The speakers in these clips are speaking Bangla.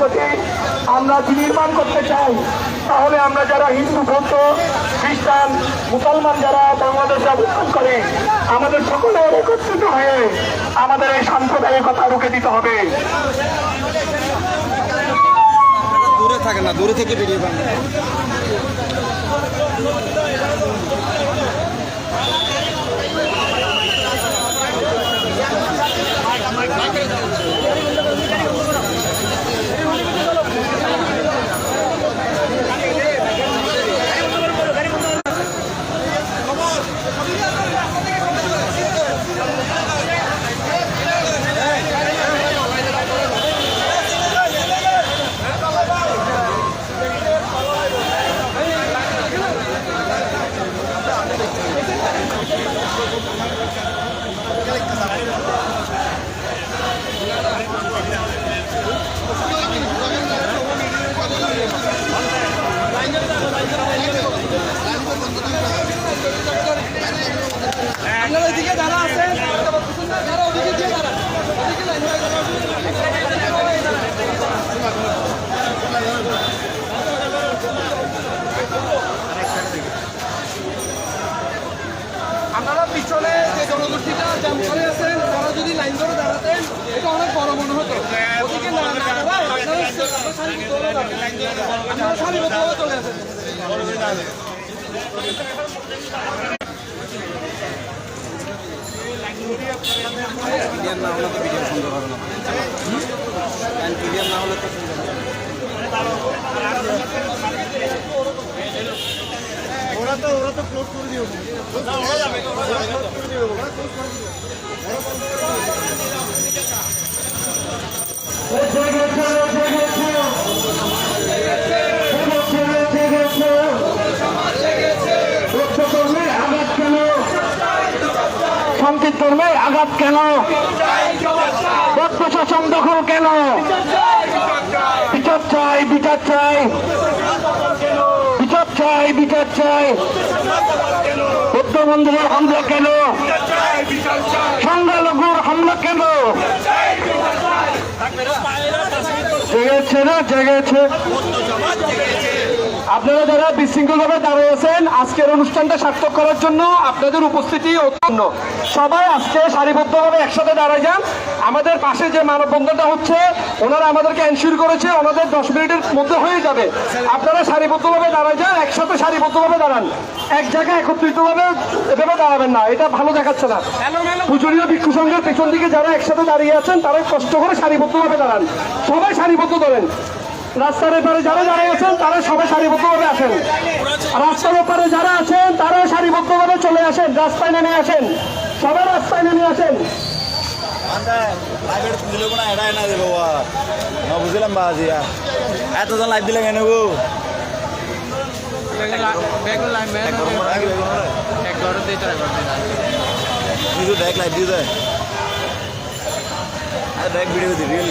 যদি আমরা বিনির্মাণ করতে চাই, তাহলে আমরা যারা হিন্দু, বৌদ্ধ, খ্রিস্টান, মুসলমান যারা বাংলাদেশে অবস্থান করে, আমাদের সকলের একত্রিত হয়ে আমাদের এই সাম্প্রদায়িকতা রুখে দিতে হবে। দূরে থাকে না, দূরে থেকে ভিডিও বানান আপনারা ওইদিকে যারা আছেন যারা ওদিকে দিয়ে দাঁড়ান ওদিকে লাইন হয়ে যাবে। আপনারা পিছনে যে জনগোষ্ঠীটা জ্যাম করে আছেন তারা যদি লাইন ধরে দাঁড়াতেন এটা অনেক বড় মনে হতো ওদিকে না না দাঁড়ায়, আপনারা সারিবদ্ধভাবে দাঁড়ান। আপনারা সারিবদ্ধভাবে চলে আসেন ক্লিয়ার না হলে তো ভিডিও সুন্দর হবে না ক্লিয়ার না হলে তো সুন্দর হবে না। ওরা তো ওরা তো ক্লোজ করে দিও সংকেত ধর্মের আঘাত কেন? পথ প্রশাসন দখল কেন? বিচার চাই বিচার চাই। বিচার চাই বিচার চাই। বৌদ্ধ মন্দিরের হামলা কেন? সংখ্যালঘুর হামলা কেন? জেগেছে না, জেগেছে। আপনারা যারা বিশৃঙ্খলভাবে দাঁড়িয়ে আছেন আজকের অনুষ্ঠানটা সার্থক করার জন্য আপনাদের উপস্থিতি অত্যন্ত সবাই আজকে সারিবদ্ধভাবে একসাথে দাঁড়ায় যান। আমাদের পাশে যে মানববন্ধনটা হচ্ছে ওনারা আমাদেরকে এনশিওর করেছে ওনাদের দশ মিনিটের মধ্যে হয়ে যাবে। আপনারা সারিবদ্ধভাবে দাঁড়ায় যান একসাথে সারিবদ্ধভাবে দাঁড়ান। এক জায়গায় একত্রিতভাবে এভাবে দাঁড়াবেন না এটা ভালো দেখাচ্ছে না। পূজনীয় ভিক্ষু সংঘের পেছন দিকে যারা একসাথে দাঁড়িয়ে আছেন তারা কষ্ট করে সারিবদ্ধভাবে দাঁড়ান। সবাই সারিবদ্ধ ধরেন। রাস্তার এপারে যারা দাঁড়িয়ে আছেন, তারা সবাই সারিবদ্ধভাবে আসেন। রাস্তার ওপারে যারা আছেন, তারাও সারিবদ্ধভাবে চলে আসেন, রাস্তায় নেমে আসেন। সবাই রাস্তায় নেমে আসেন। বুঝলাম দেখ ভিডিও রিয়েল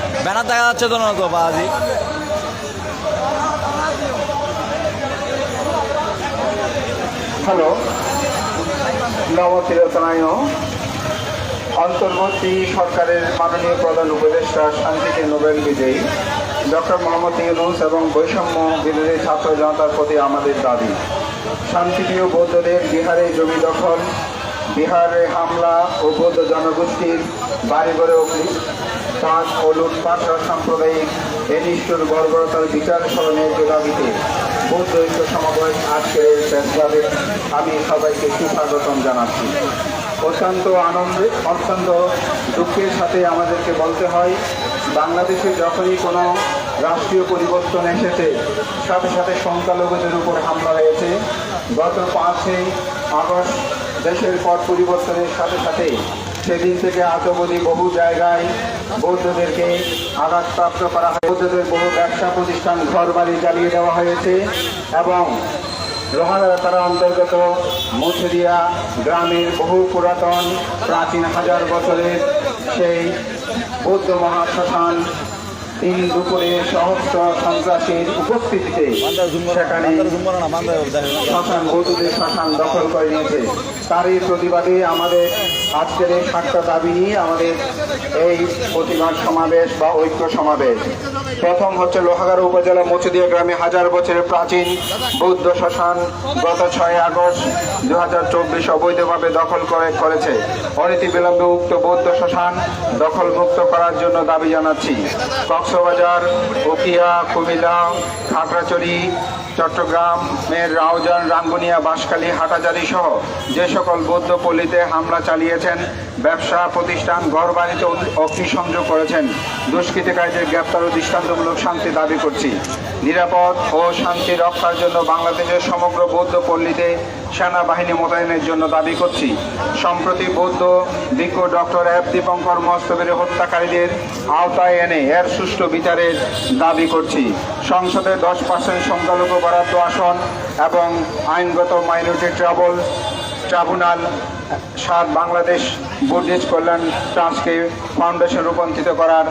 ব্যানার দেখা যাচ্ছে তো না তো বাজি হ্যালো। নবতিরতনায় অন্তর্বর্তী সরকারের মাননীয় প্রধান উপদেষ্টা শান্তিতে নোবেল বিজয়ী, ডক্টর মোহাম্মদ ইউনুস এবং বৈষম্য বিরোধী ছাত্র জনতার প্রতি আমাদের দাবি। শান্তিপ্রিয় বৌদ্ধদের বিহারে জমি দখল, বিহারে হামলা ও বৌদ্ধ জনগোষ্ঠীর বাড়ি গড়ে পাঁচ ও লুটপাট সাম্প্রদায়িক এ নিষ্ঠুর বর্বরতার বিচার স্মরণের দাবিতে বৌদ্ধ সমাবেশ আজকের এই প্রেসক্লাবে আমি সবাইকে সুস্বাগতম জানাচ্ছি। অত্যন্ত আনন্দে, অত্যন্ত দুঃখের সাথে আমাদেরকে বলতে হয়, বাংলাদেশে যখনই কোনো রাষ্ট্রীয় পরিবর্তন এসেছে, সাথে সাথে সংখ্যালঘুদের উপর হামলা হয়েছে। গত পাঁচই আগস্ট দেশের পর পরিবর্তনের সাথে সাথে সেদিন থেকে আজ অবধি বহু জায়গায় বৌদ্ধদেরকে আঘাতপ্রাপ্ত করা হয়। বৌদ্ধদের বহু ব্যবসা প্রতিষ্ঠান ঘর বাড়ি জ্বালিয়ে দেওয়া হয়েছে এবং লোহাগাড়া তারা অন্তর্গত মুথুরিয়া গ্রামের বহু পুরাতন প্রাচীন হাজার বছরের সেই বৌদ্ধ মহাশ্মশান তিন দুপুরে সহস্র সন্ত্রাসীর উপস্থিতিতে সেখানে শ্মশান বৌদ্ধদের শ্মশান দখল করে নিয়েছে। তারই প্রতিবাদে আমাদের আজকের এই সাতটা দাবি নিয়ে আমাদের এই প্রতিবাদ সমাবেশ বা ঐক্য সমাবেশ। প্রথম হচ্ছে লোহাগাড়া উপজেলা মচুদিয়া গ্রামে হাজার বছরের প্রাচীন বৌদ্ধ শ্মশান গত ছয় আগস্ট দু হাজার চব্বিশ অবৈধভাবে দখল করে, করেছে। অনীতি বিলম্বে উক্ত বৌদ্ধ শ্মশান দখলমুক্ত করার জন্য দাবি জানাচ্ছি। কক্সবাজার, উকিয়া, কুমিল্লা, খাগড়াছড়ি চট্টগ্রামের রাউজান, রাঙ্গুনিয়া, বাঁশখালী, হাটাজারি সহ যে সকল বৌদ্ধ পল্লীতে হামলা চালিয়েছেন, ব্যবসা, প্রতিষ্ঠান, ঘরবাড়িতে অগ্নিসংযোগ করেছেন, দুষ্কৃতিকারীদের গ্রেপ্তার ও দৃষ্টান্তমূলক শান্তি দাবি করছি। নিরাপদ ও শান্তি রক্ষার জন্য বাংলাদেশের সমগ্র বৌদ্ধ পল্লীতে সেনাবাহিনী মোতায়েনের জন্য দাবি করছি। সম্প্রতি বৌদ্ধ ভিক্ষ ডক্টর এফ দীপঙ্কর মস্তবের হত্যাকারীদের আওতায় এনে এর সুষ্ঠু বিচারের দাবি করছি। সংসদে দশ পার্সেন্ট সংখ্যালঘু বরাদ্দ আসন এবং আইনগত মাইনরিটি ট্রাবল ট্রাইব্যুনাল সাত বাংলাদেশ বুদ্ধিস্ট কল্যাণ ট্রাস্টকে ফাউন্ডেশন রূপান্তরিত করার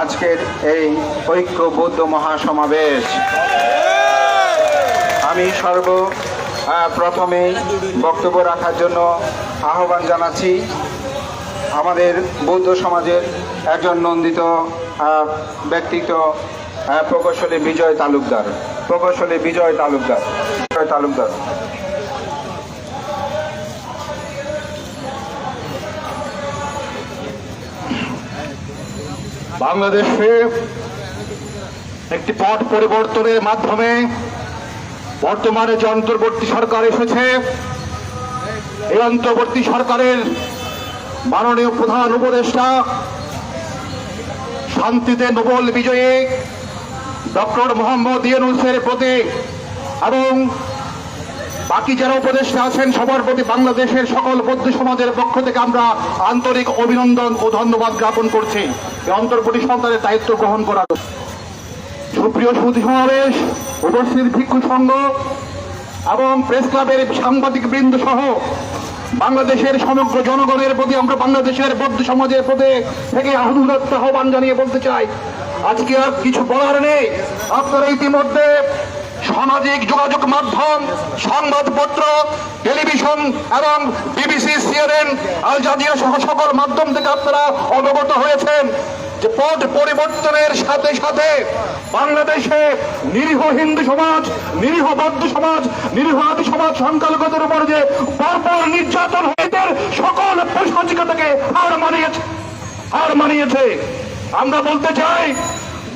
আজকের এই ঐক্য বৌদ্ধ মহাসমাবেশ। আমি সর্ব আহ, প্রথমে বক্তব্য রাখার জন্য আহ্বান জানাচ্ছি আমাদের বৌদ্ধ সমাজের একজন নন্দিত আহ, ব্যক্তিত্ব আহ, প্রকৌশলী বিজয় তালুকদার প্রকৌশলী বিজয় তালুকদার বিজয় তালুকদার। বাংলাদেশে একটি পট পরিবর্তনের মাধ্যমে বর্তমানে যে অন্তর্বর্তী সরকার এসেছে, এই অন্তর্বর্তী সরকারের মাননীয় প্রধান উপদেষ্টা শান্তিতে নোবেল বিজয়ী ডক্টর মোহাম্মদ ইউনুসের প্রতি এবং বাকি যারা উপদেষ্টা আছেন, সবার প্রতি বাংলাদেশের সকল বৌদ্ধ সমাজের পক্ষ থেকে আমরা আন্তরিক অভিনন্দন ও ধন্যবাদ জ্ঞাপন করছি। এই অন্তর্বর্তী সরকারের দায়িত্ব গ্রহণ করার সুপ্রিয় সুধী সমাবেশ, উপস্থিত ভিক্ষু সংঘ এবং প্রেস ক্লাবের সাংবাদিক বৃন্দ সহ বাংলাদেশের সমগ্র জনগণের প্রতি, আমরা বাংলাদেশের বৌদ্ধ সমাজের প্রতি থেকে আহুদুরত্ব আহ্বান জানিয়ে বলতে চাই, আজকে আর কিছু বলার নেই। আপনারা ইতিমধ্যে সামাজিক যোগাযোগ মাধ্যম, সংবাদপত্র, টেলিভিশন এবং বিবিসি, সিএনএন, আল জাজিরা সহ সকল মাধ্যম থেকে আপনারা অবগত হয়েছেন। যে পথ পরিবর্তনের সাথে সাথে বাংলাদেশে নিরীহ হিন্দু সমাজ, নিরীহ বৌদ্ধ সমাজ, নিরীহ আদি সমাজ সংখ্যালঘুদের উপর যে পরপর নির্যাতন হয়েছে সকল পৈশাচিকতাকে হার মানিয়েছে হার মানিয়েছে। আমরা বলতে চাই,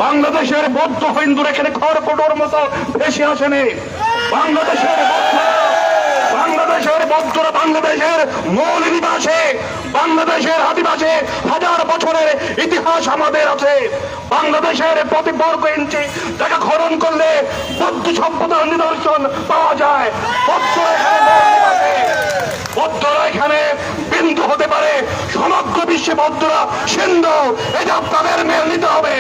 বাংলাদেশের বৌদ্ধ হিন্দুর এখানে খড়কুটোর মতো ভেসে আসেনি। বাংলাদেশের বৌদ্ধ, বাংলাদেশের বৌদ্ধরা বাংলাদেশের মৌল নিবাসে বাংলাদেশের আদিবাসী হাজার বছরের ইতিহাস আমাদের আছে। বাংলাদেশের প্রতি বর্গ ইঞ্চি তাকে খনন করলে বৌদ্ধ সভ্যতার নিদর্শন পাওয়া যায়। বৌদ্ধ এখানে বৌদ্ধরা এখানে বিন্দু হতে পারে। সমগ্র বিশ্বে বৌদ্ধরা সিন্ধু। এটা আপনাদের মেল নিতে হবে।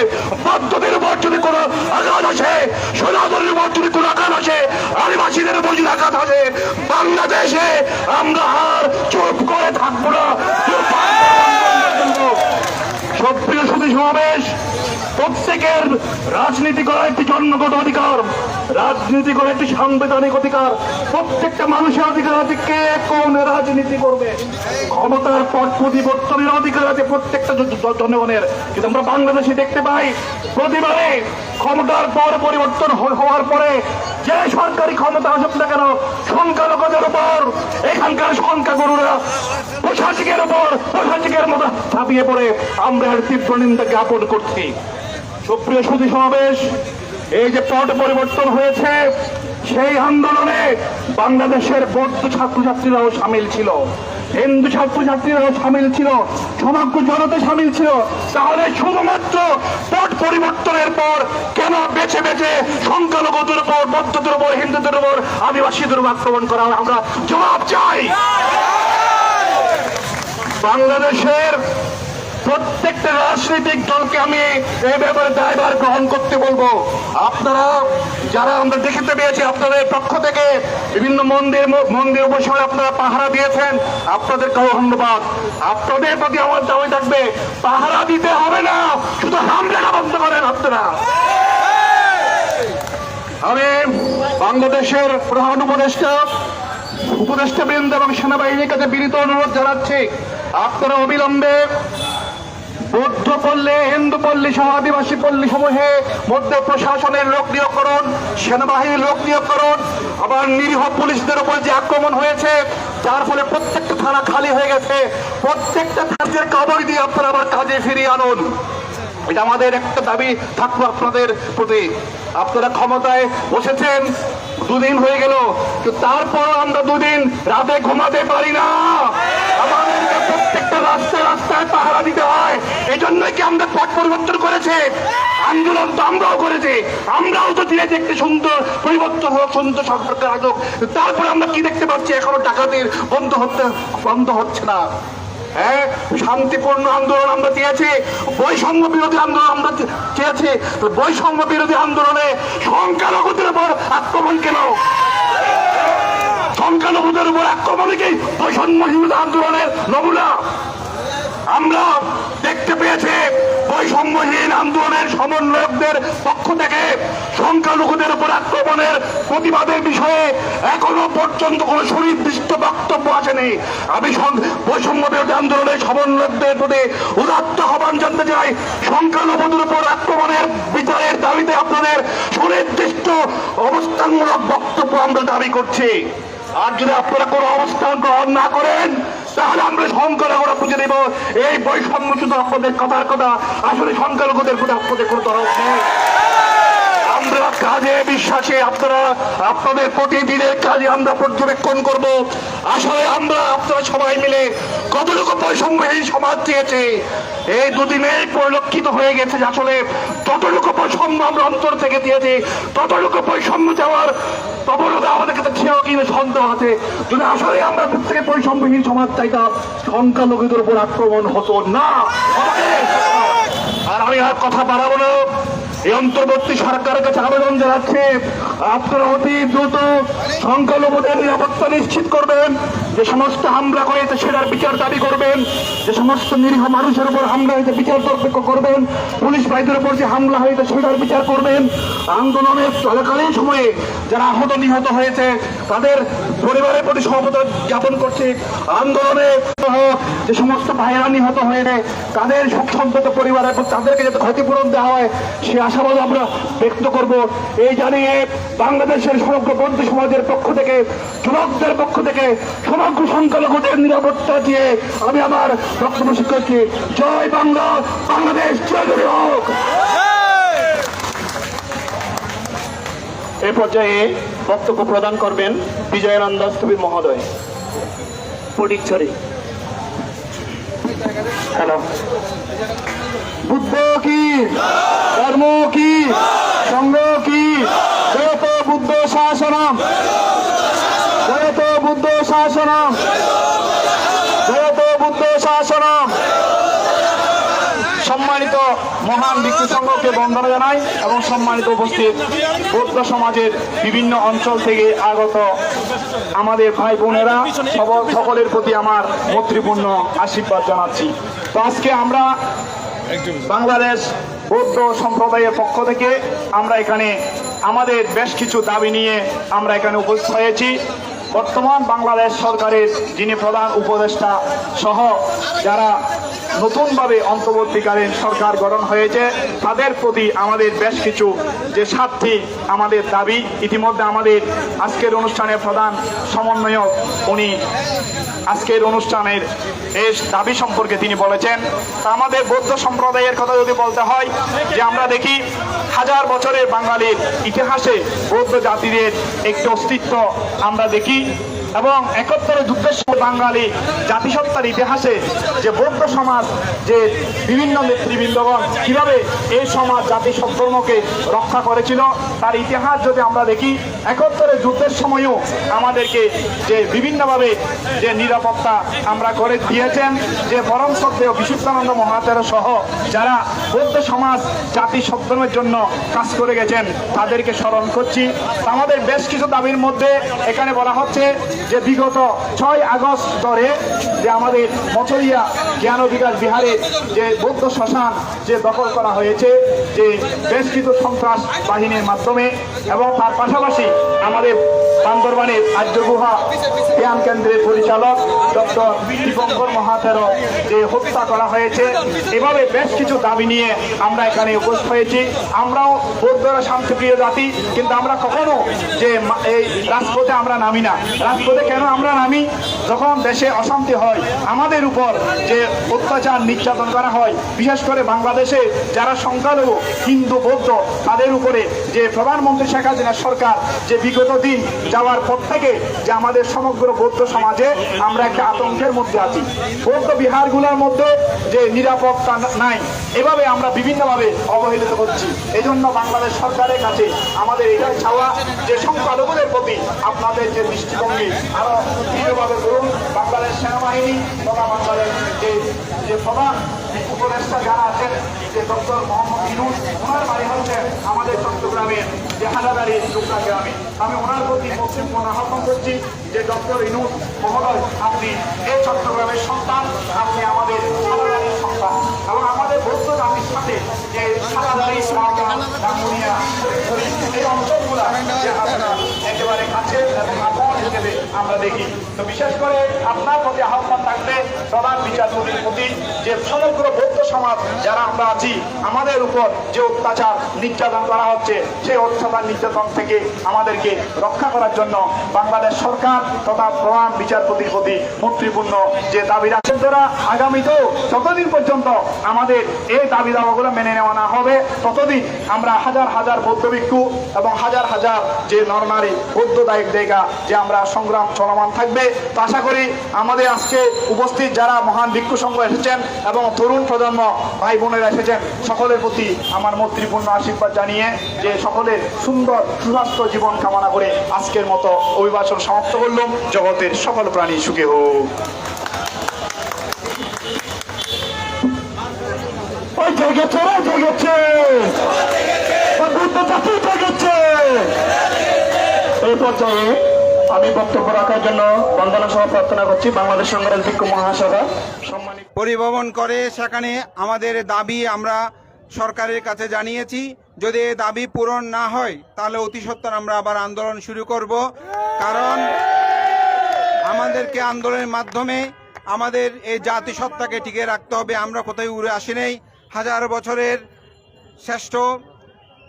সমাবেশ। প্রত্যেকের রাজনীতি করার একটি জন্মগত অধিকার, রাজনীতি করার একটি সাংবিধানিক অধিকার। প্রত্যেকটা মানুষের অধিকার আছে, কে কোন রাজনীতি করবে। ক্ষমতার পট পরিবর্তনের অধিকার আছে প্রত্যেকটা জনগণের। কিন্তু আমরা বাংলাদেশে দেখতে পাই, প্রতিবারে ক্ষমতার পর পরিবর্তন হওয়ার পরে যে সরকারি ক্ষমতা আসুক না কেন, সংখ্যালঘুদের উপর, এখানকার সংখ্যাগুরুরা প্রশাসকের উপর, প্রশাসকের মতো ঝাঁপিয়ে পড়ে আমরা এর তীব্র নিন্দা জ্ঞাপন করছি। সুপ্রিয় সুধী সমাবেশ এই যে পট পরিবর্তন হয়েছে সেই আন্দোলনে বাংলাদেশের বৌদ্ধ ছাত্রছাত্রীরাও সামিল ছিল। হিন্দু ছাত্রছাত্রীরাও সামিল ছিল সমগ্র জনতা সামিল ছিল। তাহলে শুধুমাত্র পট পরিবর্তনের পর কেন বেছে বেছে সংখ্যালঘুদের উপর বৌদ্ধদের উপর হিন্দুদের উপর আদিবাসীদের উপর আক্রমণ করা আমরা জবাব চাই। বাংলাদেশের প্রত্যেকটা রাজনৈতিক দলকে আমি এই ব্যাপারে দায়ভার গ্রহণ করতে বলব। আপনারা যারা আমরা দেখিতে পেয়েছি, আপনাদের পক্ষ থেকে বিভিন্ন মন্দির মন্দির উপসরে আপনারা পাহারা দিয়েছেন, আপনাদেরকেও ধন্যবাদ। আপনাদের প্রতি আমার দাবি থাকবে, পাহারা দিতে হবে না, শুধু হামলাটা বন্ধ করেন আপনারা। আমি বাংলাদেশের প্রধান উপদেষ্টা উপদেষ্টা বৃন্দ এবং সেনাবাহিনীর কাছে বিনীত অনুরোধ জানাচ্ছি, আপনারা অবিলম্বে বৌদ্ধ পল্লী হিন্দু পল্লী সহ আদিবাসী পল্লী সমূহে মধ্য প্রশাসনের লোক নিয়োগ করুন, সেনাবাহিনীর লোক নিয়োগ করুন। আবার নিরীহ পুলিশদের উপর যে আক্রমণ হয়েছে, যার ফলে প্রত্যেকটা থানা খালি হয়ে গেছে। প্রত্যেকটা থানার কবর দিয়ে আপনারা আবার কাজে ফিরিয়ে আনুন। এটা আমাদের একটা দাবি থাকব আপনাদের প্রতি। আপনারা ক্ষমতায় বসেছেন, দুদিন হয়ে গেল তারপর আমরা দুদিন রাতে ঘুমাতে পারি না। প্রত্যেকটা রাস্তায় রাস্তায় পাহারা দিতে হয়। এই জন্যই কি আমরা পথ পরিবর্তন করেছে? আন্দোলন তো আমরাও করেছি। আমরাও তো ধীরে একটি সুন্দর, পরিবর্তন হোক, সুন্দর সম্পর্কে আসুক তারপরে আমরা কি দেখতে পাচ্ছি? এখনও ডাকাতির বন্ধ হতে, বন্ধ হচ্ছে না। হ্যাঁ শান্তিপূর্ণ আন্দোলন আমরা চেয়েছি। বৈষম্য বিরোধী আন্দোলন আমরা চেয়েছি। বৈষম্য বিরোধী আন্দোলনে সংখ্যালঘুদের উপর আক্রমণ কেন? সংখ্যালঘুদের উপর আক্রমণ কি বৈষম্য বিরোধী আন্দোলনের নমুনা? আমরা দেখতে পেয়েছি বৈষম্যহীন আন্দোলনের সমন্বয়কদের পক্ষ থেকে সংখ্যালঘুদের উপর আক্রমণের প্রতিবাদের বিষয়ে এখনও পর্যন্ত কোনো সুনির্দিষ্ট বক্তব্য আসেনি। আমি বৈষম্য বিরোধী আন্দোলনের সমন্বয়কদের প্রতি উদাত্ত আহ্বান জানতে চাই। সংখ্যালঘুদের উপর আক্রমণের বিচারের দাবিতে আপনাদের সুনির্দিষ্ট অবস্থানমূলক বক্তব্য আমরা দাবি করছি। আর যদি আপনারা কোনো অবস্থান গ্রহণ না করেন তাহলে আমরা সংখ্যালঘুরা খুঁজে নেব এই বৈষম্য শুধু আপনাদের কথার কথা। আসলে সংখ্যালঘুদের প্রতি আপনাদের কোনো তরফ নেই। আমরা কাজে বিশ্বাসে আপনারা, আপনাদের প্রতিদিনের কাজে আমরা পর্যবেক্ষণ করব। আসলে আমরা আপনারা সবাই মিলে কতটুকু বৈষম্যহীন সমাজ চেয়েছে এই দুদিনে পরিলক্ষিত হয়ে গেছে আসলে ততটুকু বৈষম্য আমরা অন্তর থেকে দিয়েছি, ততটুকু বৈষম্য যাওয়ার আছে। আসলে আমরা সমাজ চাইতাম সংখ্যালঘুদের উপর আক্রমণ হতো না আর আমি আর কথা বাড়াবো না। এই অন্তর্বর্তী সরকারের কাছে আবেদন জানাচ্ছে, আপনারা অতি দ্রুত সংখ্যালঘুদের নিরাপত্তা নিশ্চিত করবেন। যে সমস্ত হামলা করেছে সেটার বিচার দাবি করবেন। যে সমস্ত নিরীহ মানুষের উপর হামলা হয়েছে বিচার তর্ক করবেন, পুলিশ ভাইদের উপর যে হামলা হয়েছে সেটার বিচার করবেন আন্দোলনের চলাকালীন সময়ে যারা আহত নিহত হয়েছে, তাদের পরিবারের প্রতি সহমতা জ্ঞাপন করছে। আন্দোলনে সহ যে সমস্ত ভাইরা নিহত হয়েছে, তাদের সুখ সম্পদ পরিবারের তাদেরকে যাতে ক্ষতিপূরণ দেওয়া হয়, সে আশাবাদ আমরা ব্যক্ত করব। এই জানিয়ে বাংলাদেশের সমগ্র বৌদ্ধ সমাজের পক্ষ থেকে, যুবকদের পক্ষ থেকে সমগ্র সংখ্যালঘুদের নিরাপত্তা দিয়ে আমি আমার বক্তব্য শেষ জয় বাংলা, বাংলাদেশ জয় হোক। পর্যায়ে বক্তব্য প্রদান করবেন বিজয়ানন্দ মহোদয়। ফটিকছড়ি হ্যালো। বুদ্ধ কি? ধর্ম কি? সংঘ কি? জয়ত বুদ্ধ শাসনম। জয়ত বুদ্ধ শাসনম। জয়ত বুদ্ধ সম্মানিত মহান ভিক্ষু সংঘকে বন্দনা জানাই এবং সম্মানিত উপস্থিত বৌদ্ধ সমাজের বিভিন্ন অঞ্চল থেকে আগত আমাদের ভাই বোনেরা সকলের প্রতি আমার মৈত্রীপূর্ণ আশীর্বাদ জানাচ্ছি। তো আজকে আমরা বাংলাদেশ বৌদ্ধ সম্প্রদায়ের পক্ষ থেকে আমরা এখানে আমাদের বেশ কিছু দাবি নিয়ে আমরা এখানে উপস্থিত হয়েছি। বর্তমান বাংলাদেশ সরকারের যিনি প্রধান উপদেষ্টা সহ যারা নতুনভাবে অন্তর্বর্তীকালীন সরকার গঠন হয়েছে। তাদের প্রতি আমাদের বেশ কিছু যে স্বার্থী আমাদের দাবি, ইতিমধ্যে আমাদের আজকের অনুষ্ঠানের প্রধান সমন্বয়ক উনি আজকের অনুষ্ঠানের এই দাবি সম্পর্কে তিনি বলেছেন। তা আমাদের বৌদ্ধ সম্প্রদায়ের কথা যদি বলতে হয়, যে আমরা দেখি হাজার বছরের বাঙালির ইতিহাসে বৌদ্ধ জাতিদের একটি অস্তিত্ব আমরা দেখি। এবং একত্তরে যুদ্ধের সময় বাঙালি জাতিসত্তার ইতিহাসে যে বৌদ্ধ সমাজ, যে বিভিন্ন নেতৃবৃন্দগণ কীভাবে এই সমাজ জাতি রক্ষা করেছিল, তার ইতিহাস যদি আমরা দেখি, একত্তরে যুদ্ধের সময়ও আমাদেরকে যে বিভিন্নভাবে যে নিরাপত্তা আমরা করে দিয়েছেন, যে পরম সত্ত্বেও বিশুদ্ধানন্দ মহাতের সহ যারা বৌদ্ধ সমাজ জাতি সদ্ধর্মের জন্য কাজ করে গেছেন, তাদেরকে স্মরণ করছি। আমাদের বেশ কিছু দাবির মধ্যে এখানে বলা হচ্ছে যে বিগত ছয় আগস্ট ধরে যে আমাদের মচরিয়া জ্ঞান বিকাশ বিহারে যে বৌদ্ধ শ্মশান যে দখল করা হয়েছে, যে বেশ কিছু সন্ত্রাস বাহিনীর মাধ্যমে এবং তার পাশাপাশি আমাদের বান্দরবানের আর্য গুহা জ্ঞান কেন্দ্রের পরিচালক ডক্টর দীপঙ্কর মহাতেরও যে হত্যা করা হয়েছে, এভাবে বেশ কিছু দাবি নিয়ে আমরা এখানে উপস্থিত হয়েছি। আমরাও বৌদ্ধরা শান্তিপ্রিয় জাতি, কিন্তু আমরা কখনো যে এই রাজপথে আমরা নামি না। রাজপথে কেন আমরা নামি? যখন দেশে অশান্তি হয়, আমাদের উপর যে অত্যাচার, নির্যাতন করা হয়, বিশেষ করে বাংলাদেশে যারা সংখ্যালঘু, হিন্দু, বৌদ্ধ, তাদের উপরে যে প্রধানমন্ত্রী শেখ হাসিনা সরকার যে বিগত দিন যাওয়ার পর থেকে যে আমাদের সমগ্র বৌদ্ধ সমাজে আমরা একটা আতঙ্কের মধ্যে আছি। বৌদ্ধ বিহারগুলোর মধ্যে যে নিরাপত্তা নাই, এভাবে আমরা বিভিন্নভাবে অবহেলিত হচ্ছি। এই জন্য বাংলাদেশ সরকারের কাছে আমাদের এটাই চাওয়া যে সংখ্যালঘুদের প্রতি আপনাদের যে দৃষ্টিভঙ্গি আরও দৃঢ়ভাবে করুন বাংলাদেশ সেনাবাহিনী তথা বাংলাদেশ যে যে প্রধান উপদেষ্টা যারা আছেন, যে ডক্টর মোহাম্মদ ইনুস ওনার বাড়ি হচ্ছে আমাদের চট্টগ্রামের যে হাজাদারি টুকরা গ্রামে। আমি ওনার প্রতি পশ্চিম আহ্বান করছি যে ডক্টর ইনুস মহোদয়, আপনি এই চট্টগ্রামের সন্তান, আপনি আমাদের হাজাদারির সন্তান। এবং আমাদের বৌদ্ধ জাতির সাথে যে হাজাদারি এই অঞ্চলগুলা একেবারে কাছে এবং হিসেবে আমরা দেখি। তো বিশেষ করে আপনার প্রতি আহ্বান থাকবে প্রধান বিচারপতির প্রতি যে সমগ্র বৌদ্ধ সমাজ যারা আমরা আছি, আমাদের উপর যে অত্যাচার নির্যাতন করা হচ্ছে, সেই অত্যাচার নির্যাতন থেকে আমাদেরকে রক্ষা করার জন্য বাংলাদেশ সরকার তথা প্রধান বিচারপতির প্রতি মৈত্রীপূর্ণ যে দাবি রাখছেন, তারা আগামীতেও যতদিন পর্যন্ত আমাদের এই দাবি দাবাগুলো মেনে নেওয়া না হবে, ততদিন আমরা হাজার হাজার বৌদ্ধ ভিক্ষু এবং হাজার হাজার যে নরনারী বৌদ্ধ দায়িক জায়গা যে আমরা সংগ্রাম চলমান থাকবে, তো আশা করি আমাদের আজকে উপস্থিত যারা মহান ভিক্ষু সংঘ এসেছেন এবং তরুণ প্রজন্ম ভাই বোনেরা এসেছেন সকলের প্রতি আমার মৈত্রীপূর্ণ আশীর্বাদ জানিয়ে যে সকলের সুন্দর, সুস্বাস্থ্য জীবন কামনা করে আজকের মতো অভিবাসন সমাপ্ত করলাম। জগতের সকল প্রাণী সুখে হোক। জেগেছে জেগেছে। এই পর্যায়ে আমি বক্তব্য রাখার জন্য বন্দনা সভা প্রার্থনা করছি বাংলাদেশ সংগ্রাম মহাসভা। সম্মানিত পরিভ্রমণ করে সেখানে আমাদের দাবি আমরা সরকারের কাছে জানিয়েছি। যদি এই দাবি পূরণ না হয়, তাহলে অতি সত্বর আমরা আবার আন্দোলন শুরু করব। কারণ আমাদেরকে আন্দোলনের মাধ্যমে আমাদের এই জাতিসত্তাকে টিকে রাখতে হবে। আমরা কোথায় উড়ে আসি নেই। হাজার বছরের শ্রেষ্ঠ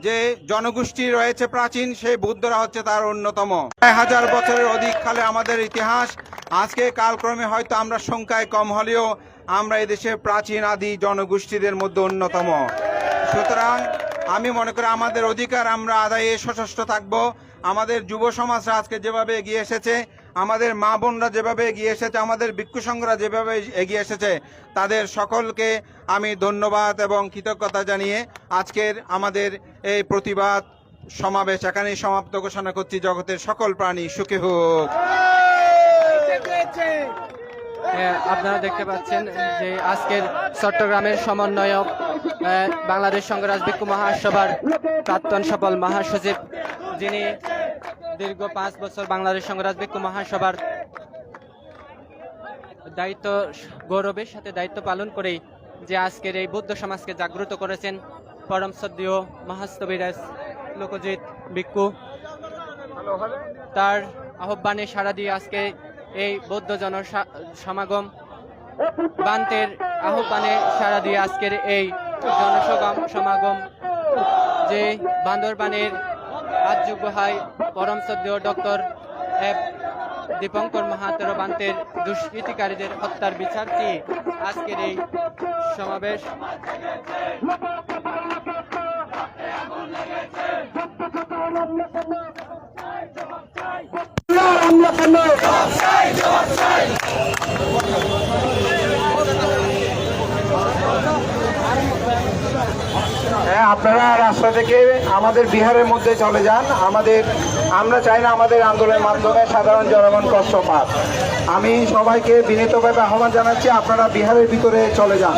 যে জনগোষ্ঠী রয়েছে প্রাচীন, সেই বুদ্ধরা হচ্ছে তার অন্যতম। হাজার বছরের অধিক কালে আমাদের ইতিহাস। আজকে কালক্রমে হয়তো আমরা সংখ্যায় কম হলেও আমরা এদেশের প্রাচীন আদি জনগোষ্ঠীদের মধ্যে অন্যতম। সুতরাং আমি মনে করি আমাদের অধিকার, আমরা আদায়ে সশস্ত্র থাকব। আমাদের যুব সমাজরা আজকে যেভাবে এগিয়ে এসেছে আমাদের মা বোনরা যেভাবে এগিয়ে এসেছে, আমাদের ভিক্ষু সংঘরা যেভাবে এগিয়ে এসেছে, তাদের সকলকে আমি ধন্যবাদ এবং কৃতজ্ঞতা জানিয়ে আজকের আমাদের এই প্রতিবাদ সমাবেশ এখানেই সমাপ্ত ঘোষণা করছি। জগতের সকল প্রাণী সুখী হোক। আপনারা দেখতে পাচ্ছেন যে আজকের চট্টগ্রামের সমন্বয়ক বাংলাদেশ সংগ্রাম ভিক্ষু মহাসভার প্রাক্তন সফল মহাসচিব, যিনি দীর্ঘ পাঁচ বছর বাংলাদেশ সংগ্রাম ভিক্ষু মহাসভার দায়িত্ব, গৌরবের সাথে দায়িত্ব পালন করেই যে আজকের এই বৌদ্ধ সমাজকে জাগ্রত করেছেন পরম শ্রদ্ধেয় মহাস্তবিরাজ লোকজিৎ ভিক্ষু। তার আহ্বানে সাড়া দিয়ে আজকে এই বৌদ্ধ জন সমাগম। বান্তের আহ্বানে সাড়া দিয়ে আজকের এই জনসগম, সমাগম যে বান্দরবানের আর্য গুহায় পরম শ্রদ্ধেয় ডক্টর এফ দীপঙ্কর মাহাতের বান্তের দুষ্কৃতিকারীদের হত্যার বিচার চেয়ে আজকের এই সমাবেশ। আমরা হ্যাঁ আপনারা রাস্তা থেকে আমাদের বিহারের মধ্যে চলে যান। আমাদের আমরা চাই না আমাদের আন্দোলনের মাধ্যমে সাধারণ জনগণ কষ্ট পাক। আমি সবাইকে বিনীতভাবে আহ্বান জানাচ্ছি, আপনারা বিহারের ভিতরে চলে যান।